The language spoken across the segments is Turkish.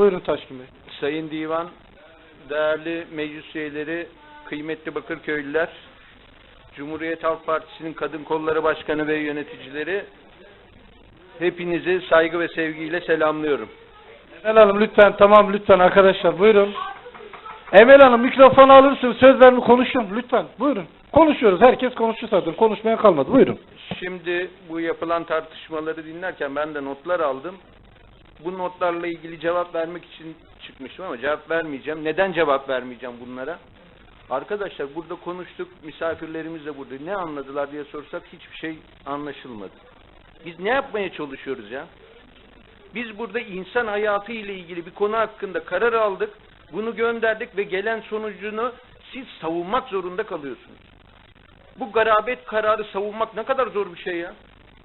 Buyurun Taşkın Bey. Sayın Divan, değerli meclis üyeleri, kıymetli Bakırköylüler, Cumhuriyet Halk Partisi'nin Kadın Kolları Başkanı ve yöneticileri, hepinizi saygı ve sevgiyle selamlıyorum. Emel Hanım lütfen tamam lütfen arkadaşlar buyurun. Emel Hanım mikrofonu alırsın sözlerimi konuşun lütfen buyurun. Konuşuyoruz herkes konuştu zaten konuşmaya kalmadı buyurun. Şimdi bu yapılan tartışmaları dinlerken ben de notlar aldım. Bu notlarla ilgili cevap vermek için çıkmıştım ama cevap vermeyeceğim. Neden cevap vermeyeceğim bunlara? Arkadaşlar burada konuştuk, misafirlerimiz de burada. Ne anladılar diye sorsak hiçbir şey anlaşılmadı. Biz ne yapmaya çalışıyoruz ya? Biz burada insan hayatı ile ilgili bir konu hakkında karar aldık. Bunu gönderdik ve gelen sonucunu siz savunmak zorunda kalıyorsunuz. Bu garabet kararı savunmak ne kadar zor bir şey ya.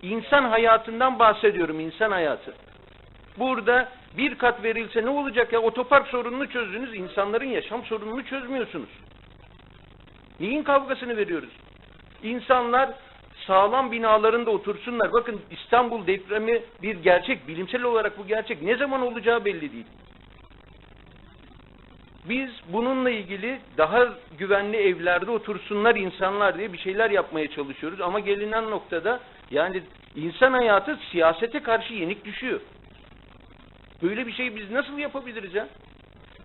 İnsan hayatından bahsediyorum, insan hayatı. Burada bir kat verilse ne olacak ya? Otopark sorununu çözdünüz, insanların yaşam sorununu çözmüyorsunuz. Neyin kavgasını veriyoruz? İnsanlar sağlam binalarında otursunlar. Bakın İstanbul depremi bir gerçek, bilimsel olarak bu gerçek. Ne zaman olacağı belli değil. Biz bununla ilgili daha güvenli evlerde otursunlar insanlar diye bir şeyler yapmaya çalışıyoruz. Ama gelinen noktada yani insan hayatı siyasete karşı yenik düşüyor. Böyle bir şey biz nasıl yapabiliriz ya?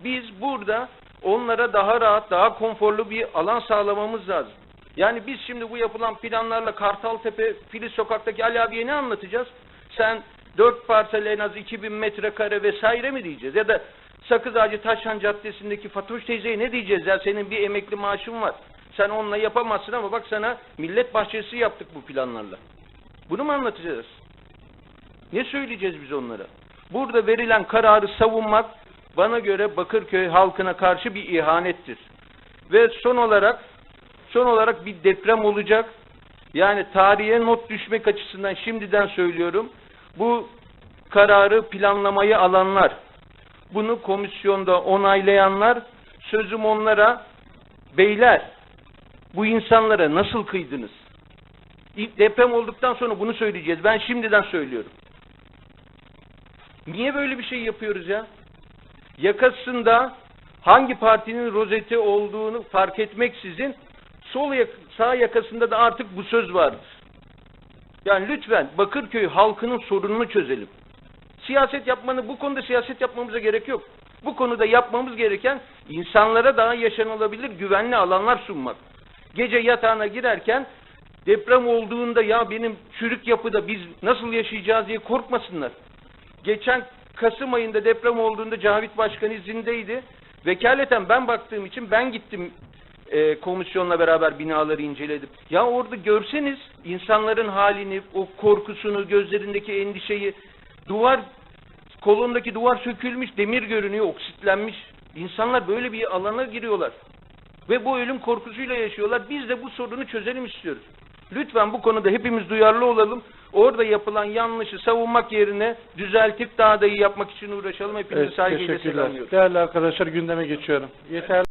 Biz burada onlara daha rahat, daha konforlu bir alan sağlamamız lazım. Yani biz şimdi bu yapılan planlarla Kartaltepe, Filiz Sokak'taki Ali abiye ne anlatacağız? Sen dört parsel en az 2000 metrekare vesaire mi diyeceğiz? Ya da Sakız Ağacı Taşhan Caddesi'ndeki Fatoş teyzeye ne diyeceğiz? Ya senin bir emekli maaşın var. Sen onunla yapamazsın ama bak sana millet bahçesi yaptık bu planlarla. Bunu mu anlatacağız? Ne söyleyeceğiz biz onlara? Burada verilen kararı savunmak bana göre Bakırköy halkına karşı bir ihanettir. Ve son olarak son olarak bir deprem olacak. Yani tarihe not düşmek açısından şimdiden söylüyorum. Bu kararı planlamayı alanlar, bunu komisyonda onaylayanlar, sözüm onlara, beyler, bu insanlara nasıl kıydınız? Deprem olduktan sonra bunu söyleyeceğiz. Ben şimdiden söylüyorum. Niye böyle bir şey yapıyoruz ya? Yakasında hangi partinin rozeti olduğunu fark etmeksizin sol yak sağ yakasında da artık bu söz vardır. Yani lütfen Bakırköy halkının sorununu çözelim. Siyaset yapmanı bu konuda siyaset yapmamıza gerek yok. Bu konuda yapmamız gereken insanlara daha yaşanılabilir güvenli alanlar sunmak. Gece yatağına girerken deprem olduğunda ya benim çürük yapıda biz nasıl yaşayacağız diye korkmasınlar. Geçen Kasım ayında deprem olduğunda Cavit Başkan izindeydi. Vekaleten ben baktığım için ben gittim e, komisyonla beraber binaları inceledim. Ya orada görseniz insanların halini, o korkusunu, gözlerindeki endişeyi, duvar kolondaki duvar sökülmüş, demir görünüyor, oksitlenmiş. İnsanlar böyle bir alana giriyorlar. Ve bu ölüm korkusuyla yaşıyorlar. Biz de bu sorunu çözelim istiyoruz. Lütfen bu konuda hepimiz duyarlı olalım. Orada yapılan yanlışı savunmak yerine düzeltip daha da iyi yapmak için uğraşalım. Hepinizi Evet, saygıyla teşekkürler. selamlıyorum. Değerli arkadaşlar gündeme geçiyorum. Yeterli.